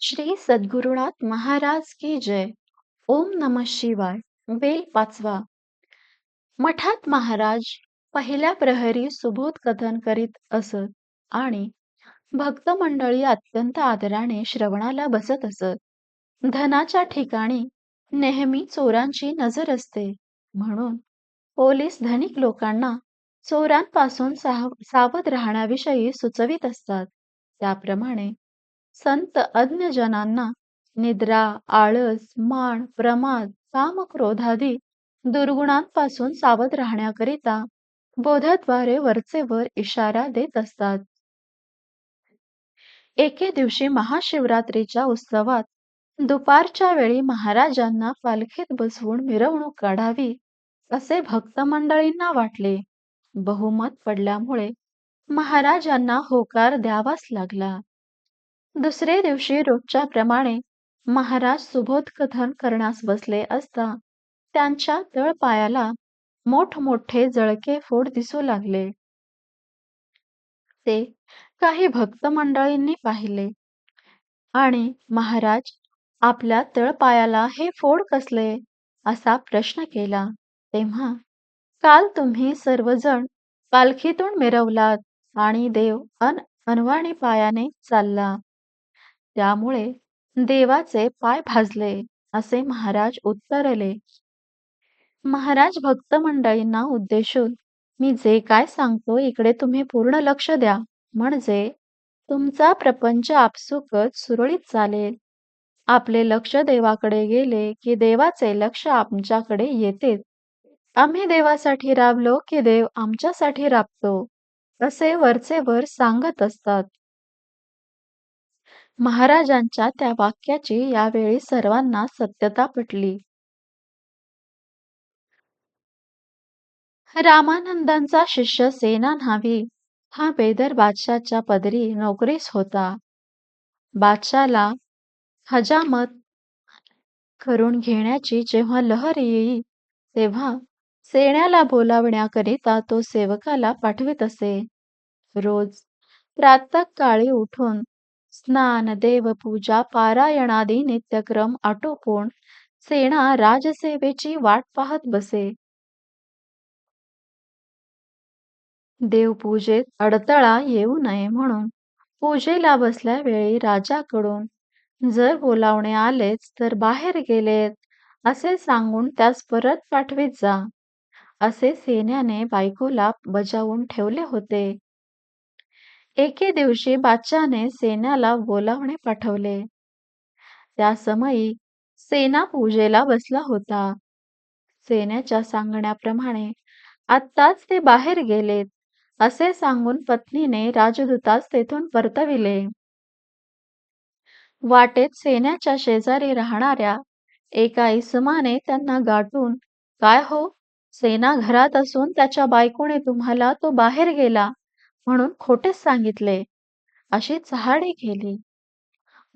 श्री सद्गुरुनाथ महाराज की जय. ओम नमः शिवाय. वेल पाचवा मठात महाराज पहिल्या प्रहरी सुबोध कथन करीत असत आणि भक्त मंडळी अत्यंत आदराने श्रवणाला बसत असत. धनाच्या ठिकाणी नेहमी चोरांची नजर असते. म्हणून पोलीस धनिक लोकांना चोरांपासून सावध राहण्याविषयी सुचवित असतात. त्याप्रमाणे संत अज्ञजनांना निद्रा आळस मान प्रमाद काम क्रोधादी दुर्गुणांपासून सावध राहण्याकरिता बोधाद्वारे वरचे वर इशारा देत असतात. एके दिवशी महाशिवरात्रीच्या उत्सवात दुपारच्या वेळी महाराजांना पालखीत बसवून मिरवणूक काढावी असे भक्त मंडळींना वाटले. बहुमत पडल्यामुळे महाराजांना होकार द्यावाच लागला. दुसरे दिवशी रोजच्या प्रमाणे महाराज सुबोध कथन करण्यास बसले असता त्यांच्या तळपायाला मोठमोठे जळके फोड दिसू लागले. ते काही भक्त मंडळींनी पाहिले आणि महाराज आपल्या तळपायाला हे फोड कसले? असा प्रश्न केला. तेव्हा काल तुम्ही सर्वजण पालखीतून मिरवलात आणि देव अन अनवाणी पायाने चालला. त्यामुळे देवाचे पाय भाजले असे महाराज उत्तरले. महाराज भक्त मंडळींना उद्देशून मी जे काय सांगतो इकडे तुम्ही पूर्ण लक्ष द्या. म्हणजे तुमचा प्रपंच आपसुकच सुरळीत चालेल. आपले लक्ष देवाकडे गेले की देवाचे लक्ष आमच्याकडे येते आम्ही देवासाठी राबलो की देव आमच्यासाठी राबतो. असे वरचे वर सांगत असतात. महाराजांच्या त्या वाक्याची यावेळी सर्वांना सत्यता पटली. रामानंदांचा शिष्य सेना न्हावी. हा बेदर बादशाच्या पदरी नोकरीस होता. बादशाला हजामत करून घेण्याची जेव्हा लहर येई तेव्हा सेण्याला बोलावण्याकरिता तो सेवकाला पाठवित असे. रोज प्रातकाळी उठून स्नान देवपूजा पारायणादी नित्यक्रम आटोपून सेना राजसेवेची वाट पाहत बसे. देवपूजेत अडथळा येऊ नये म्हणून पूजेला बसल्या वेळी राजाकडून जर बोलावणे आलेच तर बाहेर गेलेत असे सांगून त्यास परत पाठवीत जा. असे सेन्याने बायकोला बजावून ठेवले होते. एके दिवशी बादशाने सेनाला बोलावणे पाठवले. त्या समयी सेना पूजेला बसला होता. सेनेच्या सांगण्याप्रमाणे आत्ताच ते बाहेर गेलेत असे सांगून पत्नीने राजदूतास तेथून परतविले. वाटेत सेन्याच्या शेजारी राहणाऱ्या एका इसमाने त्यांना गाठून काय हो? सेना घरात असून त्याच्या बायकोने तुम्हाला तो बाहेर गेला. म्हणून खोटेच सांगितले. अशी चहाडी केली.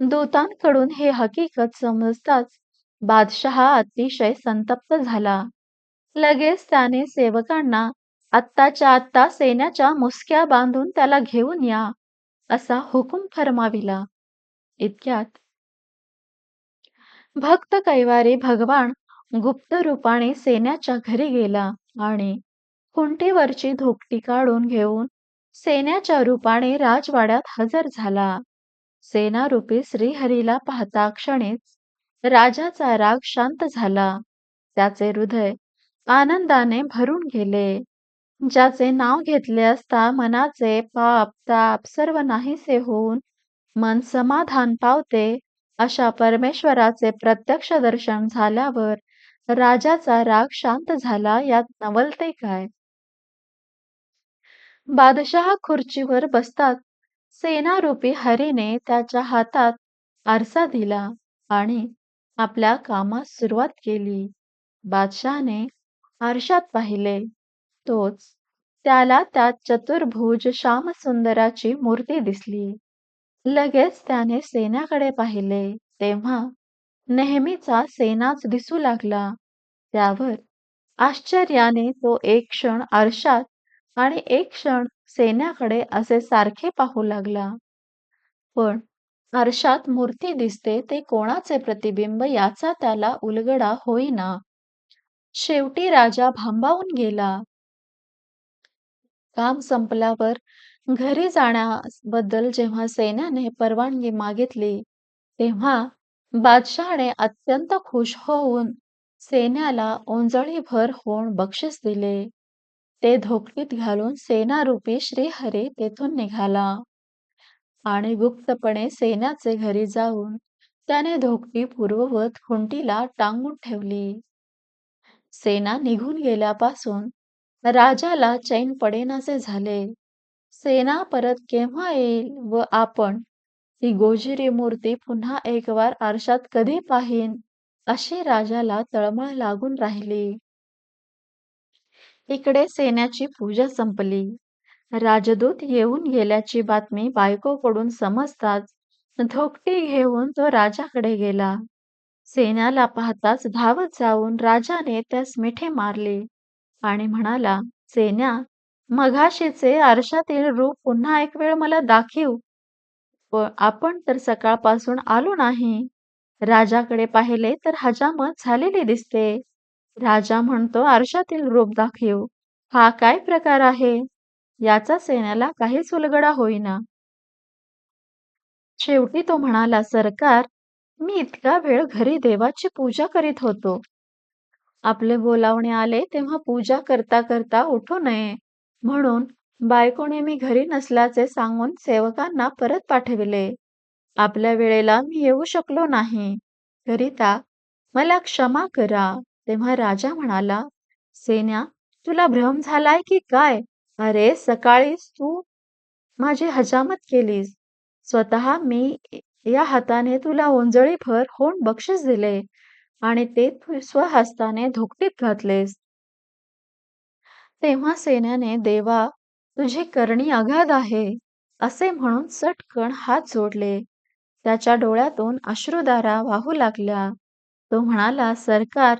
दूतांकडून हे हकीकत समजताच बादशहा अतिशय संतप्त झाला. लगेच त्याने सेवकांना आत्ताच्या आत्ता सेन्याच्या मुसक्या बांधून त्याला घेऊन या असा हुकूम फरमाविला. इतक्यात भक्त कैवारी भगवान गुप्त रूपाने सेन्याच्या घरी गेला आणि खुंटीवरची धोकटी काढून घेऊन सेन्याच्या रूपाने राजवाड्यात हजर झाला. सेनारूपी श्रीहरीला पाहता क्षणीच राजाचा राग शांत झाला. त्याचे हृदय आनंदाने भरून गेले. ज्याचे नाव घेतले असता मनाचे पाप ताप सर्व नाहीसे होऊन मन समाधान पावते अशा परमेश्वराचे प्रत्यक्ष दर्शन झाल्यावर राजाचा राग शांत झाला यात नवलते काय? बादशहा खुर्चीवर बसतात. सेनारूपी हरीने त्याच्या हातात आरसा दिला आणि आपल्या कामास सुरुवात केली. बादशहाने आरशात पाहिले. तोच त्याला त्यात चतुर्भुज श्यामसुंदराची मूर्ती दिसली. लगेच त्याने सेनाकडे पाहिले. तेव्हा नेहमीचा सेनाच दिसू लागला. त्यावर आश्चर्याने तो एक क्षण आरशात आणि एक क्षण सैन्याकडे असे सारखे पाहू लागला. पण आरशात मूर्ती दिसते ते कोणाचे प्रतिबिंब याचा त्याला उलगडा होईना. शेवटी राजा भांबावून गेला. काम संपल्यावर घरी जाण्याबद्दल जेव्हा सैन्याने परवानगी मागितली तेव्हा बादशहाने अत्यंत खुश होऊन सैन्याला ओंजळीभर होऊन बक्षीस दिले. ते धोकटीत घालून सेनारूपी श्रीहरी तेथून निघाला. आणि गुप्तपणे सेनाचे घरी जाऊन त्याने धोकटी पूर्ववत खुंटीला टांगून ठेवली. सेना निघून गेल्यापासून राजाला चैन पडेनासे झाले. सेना परत केव्हा येईल व आपण ती गोजिरी मूर्ती पुन्हा एकवार आरशात कधी पाहीन अशी राजाला तळमळ लागून राहिली. इकडे सेन्याची पूजा संपली. राजदूत येऊन गेल्याची बातमी बायकोकडून समजताच धोकटी घेऊन तो राजाकडे गेला. सेन्याला पाहताच धावत जाऊन राजाने त्यास मिठे मारले आणि म्हणाला सेन्या मघाशीचे आरशातील रूप पुन्हा एक वेळ मला दाखीव. व आपण तर सकाळपासून आलो नाही. राजाकडे पाहिले तर हजामत झालेली दिसते. राजा म्हणतो आरशातील रूप दाखव. हा काय प्रकार आहे? याचा सेन्याला काहीच उलगडा होईना. शेवटी तो म्हणाला सरकार मी इतका वेळ घरी देवाची पूजा करीत होतो. आपले बोलावणे आले तेव्हा पूजा करता करता उठू नये. म्हणून बायकोने मी घरी नसल्याचे सांगून सेवकांना परत पाठविले. आपल्या वेळेला मी येऊ शकलो नाही. करिता मला क्षमा करा. तेव्हा राजा म्हणाला सेन्या तुला भ्रम झालाय की काय? अरे सकाळीच तू माझी हजामत केलीस. स्वतः मी या हाताने तुला ओंजळीभर होऊन बक्षीस दिले आणि ते तू स्वहस्ताने धोकटीत घातलेस. तेव्हा सेन्याने देवा तुझी करणी अगाध आहे. असे म्हणून चटकन हात जोडले. त्याच्या डोळ्यातून अश्रुधारा वाहू लागल्या. तो म्हणाला सरकार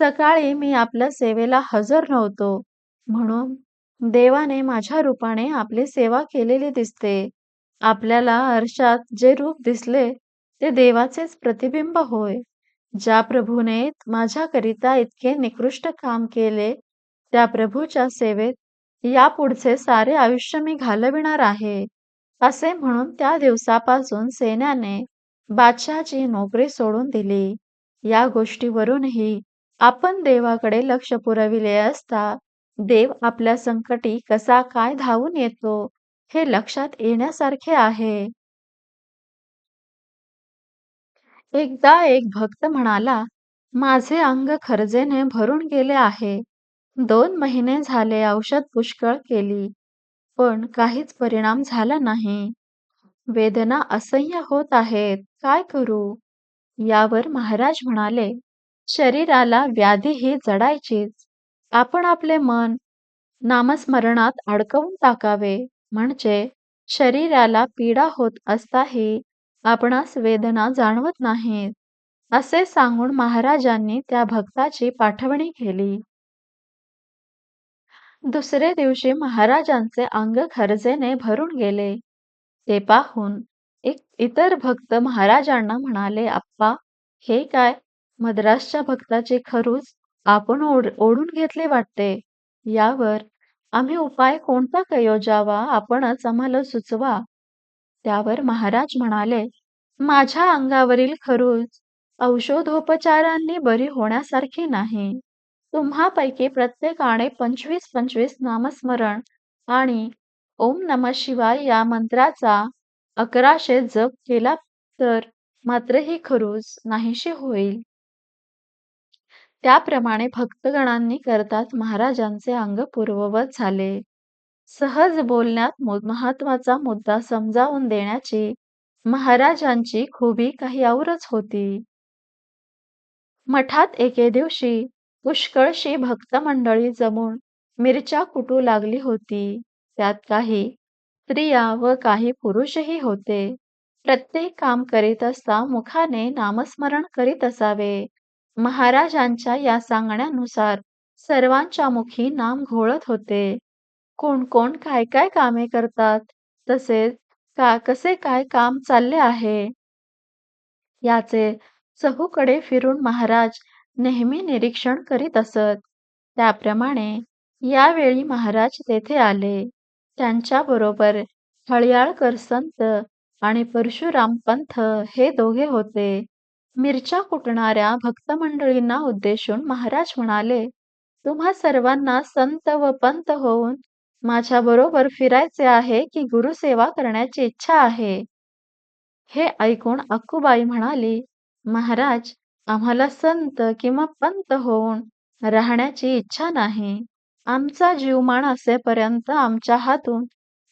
सकाळी मी आपल्या सेवेला हजर नव्हतो. म्हणून देवाने माझ्या रूपाने आपली सेवा केलेली दिसते. आपल्याला अर्षात जे रूप दिसले ते देवाचेच प्रतिबिंब होय. ज्या प्रभूने माझ्याकरिता इतके निकृष्ट काम केले त्या प्रभूच्या सेवेत यापुढचे सारे आयुष्य मी घालविणार आहे. असे म्हणून त्या दिवसापासून सैन्याने बादशहाची नोकरी सोडून दिली. या गोष्टीवरूनही आपण देवाकडे लक्ष पुरविले असता देव आपल्या संकटी कसा काय धावून येतो हे लक्षात येण्यासारखे आहे. एकदा एक भक्त म्हणाला माझे अंग खरजेने भरून गेले आहे. दोन महिने झाले औषध पुष्कळ केली पण काहीच परिणाम झाला नाही. वेदना असह्य होत आहेत काय करू? यावर महाराज म्हणाले शरीराला व्याधी ही जडायचीच. आपण आपले मन नामस्मरणात अडकवून टाकावे म्हणजे शरीराला पीडा होत असताही आपणास वेदना जाणवत नाहीत असे सांगून महाराजांनी त्या भक्ताची पाठवणी केली. दुसरे दिवशी महाराजांचे अंग खरजेने भरून गेले. ते पाहून एक इतर भक्त महाराजांना म्हणाले आप्पा हे काय? मद्रासच्या भक्ताचे खरूच आपण ओढ ओढून घेतले वाटते. यावर आम्ही उपाय कोणता कयोजावा आपणच आम्हाला सुचवा. त्यावर महाराज म्हणाले माझ्या अंगावरील खरूच औषधोपचारांनी बरी होण्यासारखी नाही. तुम्हापैकी प्रत्येकाने पंचवीस पंचवीस नामस्मरण आणि ओम नम शिवाय या मंत्राचा अकराशे जप केला तर मात्र ही खरूज नाहीशी होईल. त्याप्रमाणे भक्तगणांनी करतात महाराजांचे अंग पूर्ववत झाले. सहज बोलण्यात महत्त्वाचा मुद्दा समजावून देण्याची महाराजांची खुबी काही औरच होती. मठात एके दिवशी पुष्कळशी भक्त मंडळी जमून मिरच्या कुटू लागली होती. त्यात काही स्त्रिया व काही पुरुषही होते. प्रत्येक काम करीत असता मुखाने नामस्मरण करीत असावे. महाराजांच्या या सांगण्यानुसार सर्वांच्या मुखी नाम घोळत होते. कोण कोण काय काय कामे करतात तसेच का कसे काय काम चालले आहे? याचे चहूकडे फिरून महाराज नेहमी निरीक्षण करीत असत. त्याप्रमाणे यावेळी महाराज तेथे आले. त्यांच्याबरोबर हळियाळकर संत आणि परशुराम पंथ हे दोघे होते. मिरच्या कुटणाऱ्या भक्त मंडळींना उद्देशून महाराज म्हणाले तुम्हा सर्वांना संत व पंत होऊन माझ्या बरोबर फिरायचे आहे की गुरुसेवा करण्याची इच्छा आहे. हे ऐकून अक्कूबाई म्हणाली महाराज आम्हाला संत किंवा पंत होऊन राहण्याची इच्छा नाही. आमचा जीवमान असेपर्यंत आमच्या हातून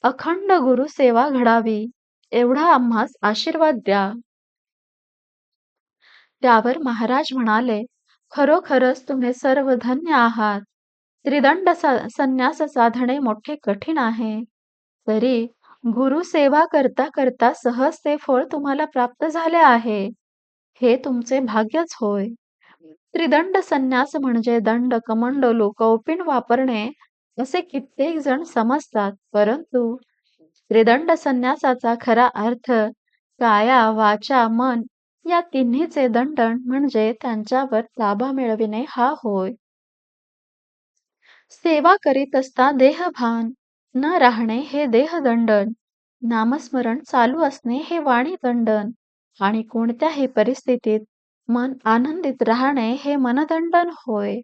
अखंड गुरुसेवा घडावी. एवढा आम्हास आशीर्वाद द्या. त्यावर महाराज म्हणाले खरोखरच तुम्ही सर्व धन्य आहात. त्रिदंड संन्यास साधणे मोठे कठीण आहे. तरी गुरु सेवा करता करता सहज ते फळ तुम्हाला प्राप्त झाले आहे. हे तुमचे भाग्यच होय. त्रिदंड संन्यास म्हणजे दंड कमंडलू कौपिन वापरणे असे कित्येक जण समजतात. परंतु त्रिदंड संन्यासाचा खरा अर्थ काया वाचा मन या तिन्हीचे दंडन म्हणजे त्यांच्यावर ताबा मिळविणे हा होय. सेवा करीत असता देहभान न राहणे हे देहदंडन नामस्मरण चालू असणे हे वाणी दंडन आणि कोणत्याही परिस्थितीत मन आनंदित राहणे हे मनदंडन होय.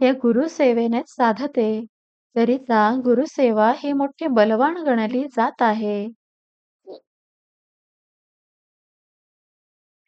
हे गुरुसेवेने साधते करिता गुरुसेवा ही मोठी बलवान गणली जात आहे.